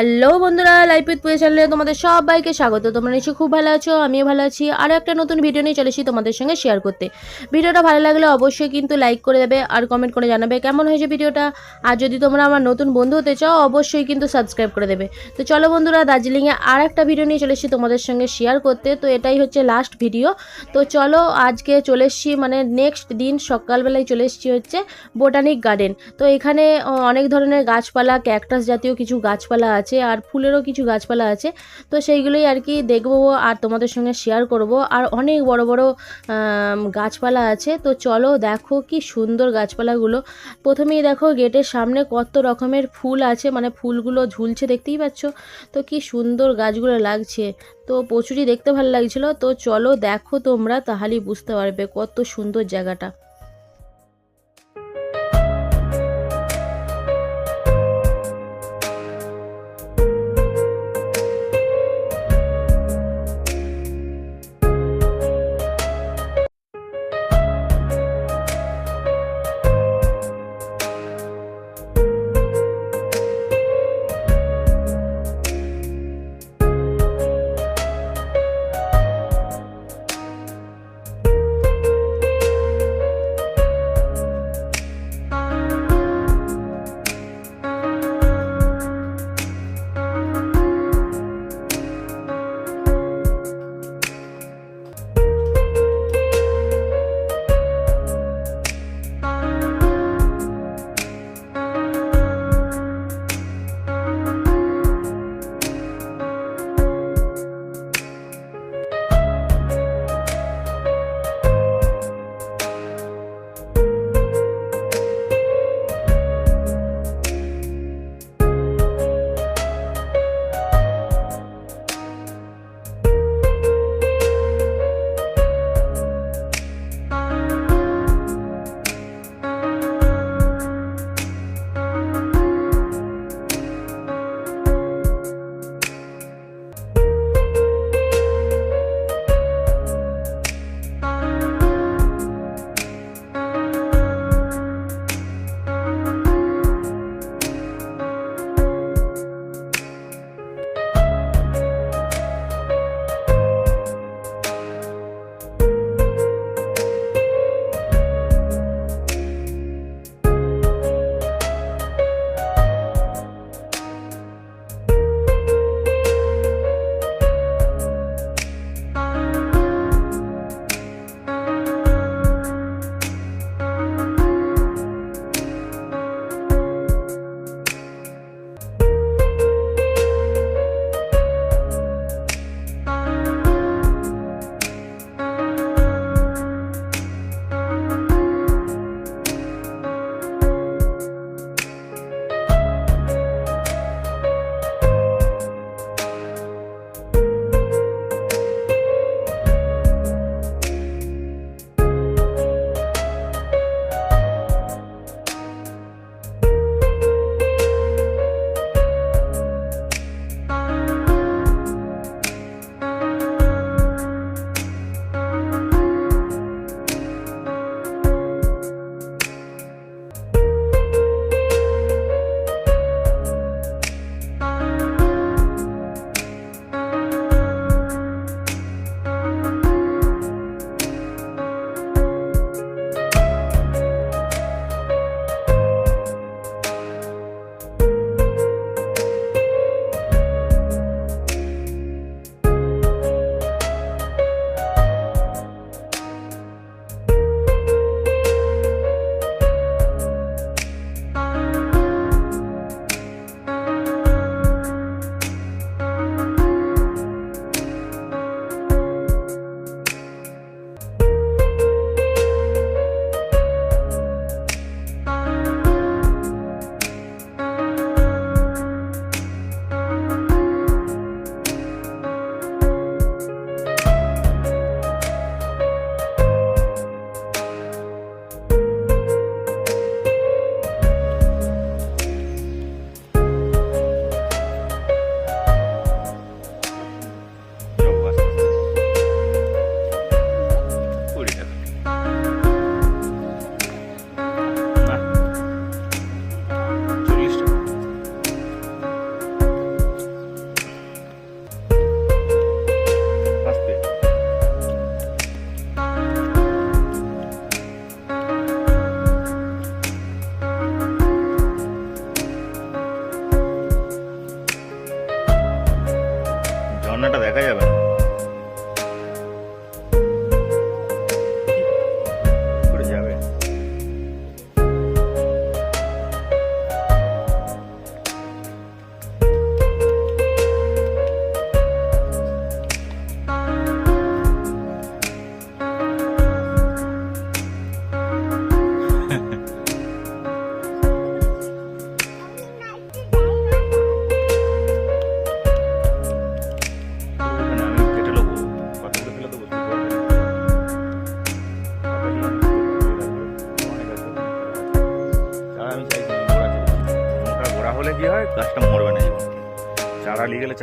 Hello বন্ধুরা life with পুজো চ্যানেলে তোমাদের সবাইকে স্বাগত। তোমরা নিশ্চয়ই খুব ভালো আছো, আমিও ভালো আছি। আরও একটা নতুন ভিডিও নিয়ে চলেছি তোমাদের সঙ্গে শেয়ার করতে। ভিডিওটা ভালো লাগলে অবশ্যই কিন্তু লাইক করে দেবে আর কমেন্ট করে জানাবে কেমন হয়েছে ভিডিওটা। আর যদি তোমরা আমার নতুন বন্ধু হতে চাও, অবশ্যই কিন্তু সাবস্ক্রাইব করে দেবে। তো চলো বন্ধুরা দার্জিলিংয়ে আর একটা ভিডিও নিয়ে চলেছি তোমাদের সঙ্গে শেয়ার করতে। তো এটাই হচ্ছে লাস্ট ভিডিও তো চলো আজকে চলে এসেছি মানে নেক্সট দিন সকালবেলায় চলে এসেছি হচ্ছে বোটানিক গার্ডেন তো এখানে অনেক ধরনের গাছপালা ক্যাকটাস জাতীয় কিছু গাছপালা আছে। আর ফুলেরও কিছু গাছপালা আছে। তো সেইগুলোই আর কি দেখব আর তোমাদের সঙ্গে শেয়ার করব। আর অনেক বড় বড় গাছপালা আছে। তো চলো দেখো কি সুন্দর গাছপালাগুলো। প্রথমেই দেখো গেটের সামনে কত রকমের ফুল আছে। মানে ফুলগুলো ঝুলছে দেখতেই পাচ্ছ। তো কি সুন্দর গাছগুলো লাগছে। তো প্রচুরই দেখতে ভালো লাগছিল। তো চলো দেখো তোমরা, তাহলেই বুঝতে পারবে কত সুন্দর জায়গাটা।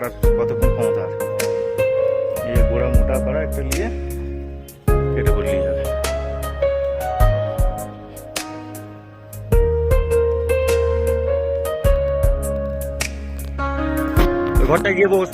চারার কতক্ষণ ক্ষমতা আছে এই যে গোড়া মোটা করা একটা নিয়ে কেটে পড়লেই হবে ওই ঘরটায় গিয়ে বস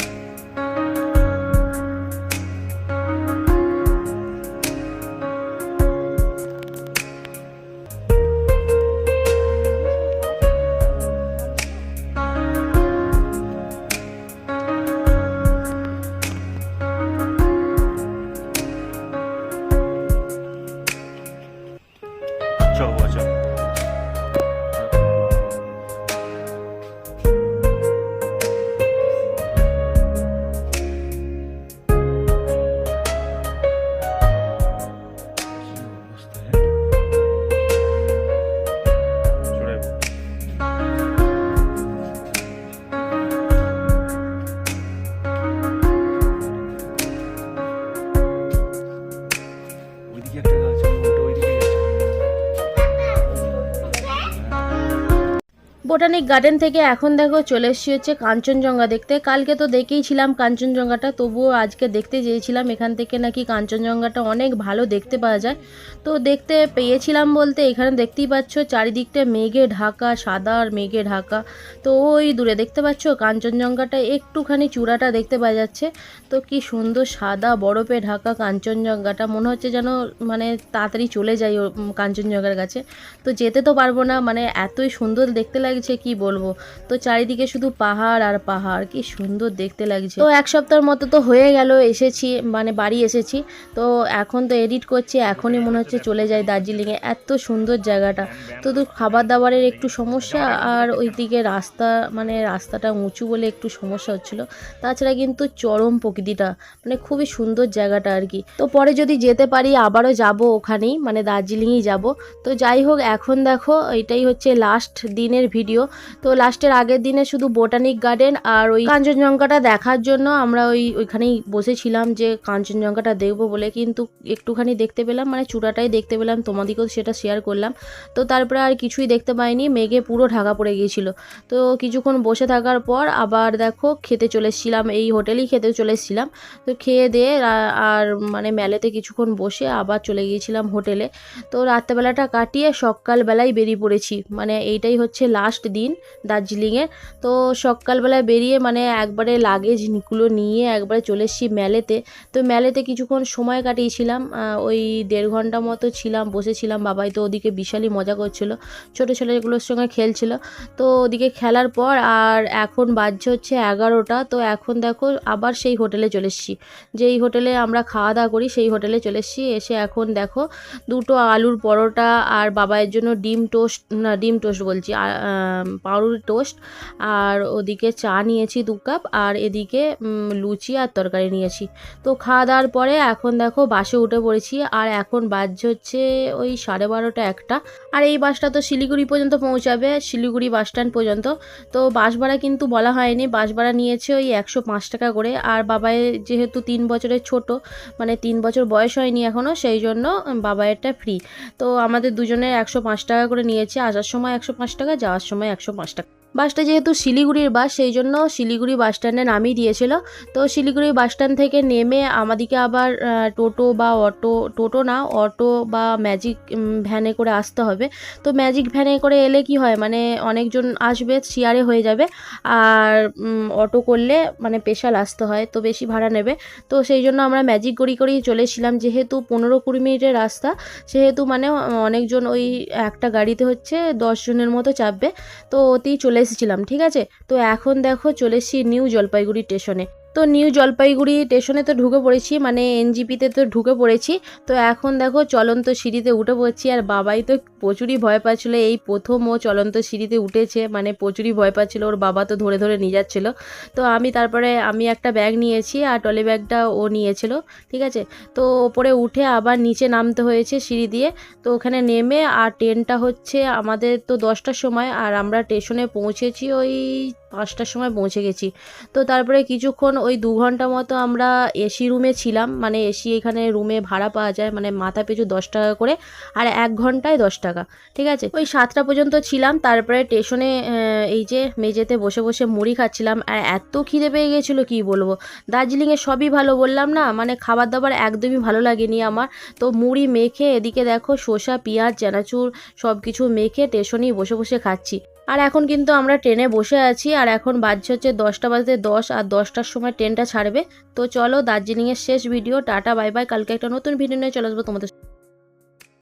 বোটানিক গার্ডেন থেকে এখন দেখো চলে এসেছি হচ্ছে কাঞ্চনজঙ্ঘা দেখতে। কালকে তো দেখেই ছিলাম কাঞ্চনজঙ্ঘাটা তবুও আজকে দেখতে চেয়েছিলাম। এখান থেকে নাকি কাঞ্চনজঙ্ঘাটা অনেক ভালো দেখতে পাওয়া যায়। তো দেখতে পেয়েছিলাম বলতে এখানে দেখতেই পাচ্ছ চারিদিকটা মেঘে ঢাকা সাদা আর মেঘে ঢাকা। তো ওই দূরে দেখতে পাচ্ছ কাঞ্চনজঙ্ঘাটা একটুখানি চূড়াটা দেখতে পাওয়া যাচ্ছে। তো কি সুন্দর সাদা বরফে ঢাকা কাঞ্চনজঙ্ঘাটা মনে হচ্ছে যেন মানে তাড়াতাড়ি চলে যাই ও, কাঞ্চনজঙ্ঘার কাছে। তো যেতে তো পারব না মানে এতই সুন্দর দেখতে লাগছে কি বলব? তো চারিদিকে শুধু পাহাড় আর পাহাড়, কি সুন্দর দেখতে লাগছে। তো এক সপ্তাহের মতো তো হয়ে গেল, এসেছি মানে বাড়ি এসেছি। তো এখন তো এডিট করছি, এখনই মনে হচ্ছে চলে যাই দার্জিলিংয়ে। এত সুন্দর জায়গাটা। তো তো খাবার দাবারের একটু সমস্যা আর ওইদিকে রাস্তা মানে রাস্তাটা উঁচু বলে একটু সমস্যা হচ্ছিল। তাছাড়া কিন্তু চরম প্রকৃতিটা মানে খুবই সুন্দর জায়গাটা আর কি। তো পরে যদি যেতে পারি, আবারও যাব ওখানেই মানে দার্জিলিংই যাব। তো যাই হোক, এখন দেখো, এটাই হচ্ছে লাস্ট দিনের ভিডিও তো লাস্টের আগের দিনে শুধু বোটানিক গার্ডেন আর ওই কাঞ্চনজঙ্ঘাটা দেখার জন্য আমরা ওই ওইখানেই বসেছিলাম যে কাঞ্চনজঙ্ঘাটা দেখব বলে। কিন্তু একটুখানি দেখতে পেলাম মানে চূড়াটাই দেখতে পেলাম তোমাদেরকেও সেটা শেয়ার করলাম। তো তারপরে আর কিছুই দেখতে পাইনি, মেঘে পুরো ঢাকা পড়ে গিয়েছিল। তো কিছুক্ষণ বসে থাকার পর আবার দেখো খেতে চলে এসেছিলাম, এই হোটেলেই খেতে চলে এসেছিলাম। তো খেয়ে দিয়ে আর মানে মেলেতে কিছুক্ষণ বসে আবার চলে গিয়েছিলাম হোটেলে। তো রাত্রেবেলাটা কাটিয়ে সকালবেলায় বেরিয়ে পড়েছি। মানে এইটাই হচ্ছে লাস্ট দিন দার্জিলিংয়ে। তো সকালবেলায় বেরিয়ে মানে একবারে লাগেজগুলো নিয়ে একবারে চলে এসেছি মেলেতে। তো মেলেতে কিছুক্ষণ সময় কাটিয়েছিলাম ওই দেড় ঘণ্টা মতো ছিলাম, বসেছিলাম বাবাই তো ওদিকে বিশালই মজা করছিল। ছোটো ছেলেগুলোর সঙ্গে খেলছিল। তো ওদিকে খেলার পর আর এখন বাজছে হচ্ছে এগারোটা। তো এখন দেখো আবার সেই হোটেলে চলে এসেছি। যেই হোটেলে আমরা খাওয়া দাওয়া করি সেই হোটেলে চলে এসেছি। এসে এখন দেখো দুটো আলুর পরোটা আর বাবাইয়ের জন্য ডিম টোস্ট, না, ডিম টোস্ট বলছি পাউরুটি টোস্ট আর ওদিকে চা নিয়েছি দু কাপ আর এদিকে লুচি আর তরকারি নিয়েছি। তো খাওয়া দাওয়ার পরে এখন দেখো বাসে উঠে পড়েছি আর এখন বাজছে হচ্ছে ওই সাড়ে বারোটা একটা। আর এই বাসটা তো শিলিগুড়ি পর্যন্ত পৌঁছাবে, শিলিগুড়ি বাস স্ট্যান্ড পর্যন্ত। তো বাস ভাড়া কিন্তু বলা হয়নি, বাস ভাড়া নিয়েছে ওই একশো পাঁচ টাকা করে। আর বাবাই যেহেতু তিন বছরের ছোট মানে তিন বছর বয়স হয়নি এখনও সেই জন্য বাবাইয়েরটা ফ্রি তো আমাদের দুজনের একশো পাঁচ টাকা করে নিয়েছে, আসার সময় একশো পাঁচ টাকা, যাওয়ার সময় একশো পাঁচ টাকা। বাসটা যেহেতু শিলিগুড়ির বাস, সেই জন্য শিলিগুড়ি বাস স্ট্যান্ডে নামিয়ে দিয়েছিল। তো শিলিগুড়ি বাস স্ট্যান্ড থেকে নেমে আমাদেরকে আবার টোটো বা অটো, টোটো না, অটো বা ম্যাজিক ভ্যানে করে আসতে হবে। তো ম্যাজিক ভ্যানে করে এলে কি হয় মানে অনেকজন আসবে, শেয়ারে হয়ে যাবে। আর অটো করলে মানে স্পেশাল আসতে হয়, তো বেশি ভাড়া নেবে। তো সেই জন্য আমরা ম্যাজিক করি করেই চলেছিলাম। যেহেতু পনেরো কুড়ি মিনিটের রাস্তা, সেহেতু মানে অনেকজন ওই একটা গাড়িতে হচ্ছে দশজনের মতো চাপবে। তো ওতেই চলে এসেছিলাম ঠিক আছে? তো এখন দেখো চলে এসেছি নিউ জলপাইগুড়ি স্টেশনে। তো নিউ জলপাইগুড়ি স্টেশনে তো ঢুকে পড়েছি মানে এনজিপিতে তো ঢুকে পড়েছি। তো এখন দেখো চলন্ত সিঁড়িতে উঠে পড়ছি, আর বাবাই তো প্রচুরই ভয় পাচ্ছিল, এই প্রথম ও চলন্ত সিঁড়িতে উঠেছে মানে প্রচুরই ভয় পাচ্ছিল, ওর বাবা তো ধরে ধরে নিয়ে যাচ্ছিল। তো আমি তারপরে আমি একটা ব্যাগ নিয়েছি, আর টলি ব্যাগটা ও নিয়েছিল, ঠিক আছে? তো ওপরে উঠে আবার নিচে নামতে হয়েছে সিঁড়ি দিয়ে, তো ওখানে নেমে, আর ট্রেনটা হচ্ছে আমাদের তো দশটার সময়, আর আমরা স্টেশনে পৌঁছেছি ওই পাঁচটার সময় পৌঁছে গেছি। তো তারপরে কিছুক্ষণ ওই দু ঘণ্টা মতো আমরা এসি রুমে ছিলাম মানে এসি এখানে রুমে ভাড়া পাওয়া যায় মানে মাথা পিছু দশ টাকা করে, আর এক ঘন্টায় দশ টাকা, ঠিক আছে? ওই সাতটা পর্যন্ত ছিলাম, তারপরে স্টেশনে এই যে মেঝেতে বসে বসে মুড়ি খাচ্ছিলাম, আর এত খিদে পেয়ে গেছিল, কি বলব? দার্জিলিংয়ে সবই ভালো বললাম না মানে খাবার দাবার একদমই ভালো লাগেনি আমার। তো মুড়ি মেখে এদিকে দেখো, শসা, পেঁয়াজ, চানাচুর সব কিছু মেখে স্টেশনেই বসে বসে খাচ্ছি। আর এখন কিন্তু আমরা ট্রেনে বসে আছি, আর এখন বাজছে হচ্ছে দশটা বাজতে দশ, আর দশটার সময় ট্রেনটা ছাড়বে। তো চলো দার্জিলিংয়ের শেষ ভিডিও টাটা বাই বাই কালকে একটা নতুন ভিডিও নিয়ে চলে আসব তোমাদের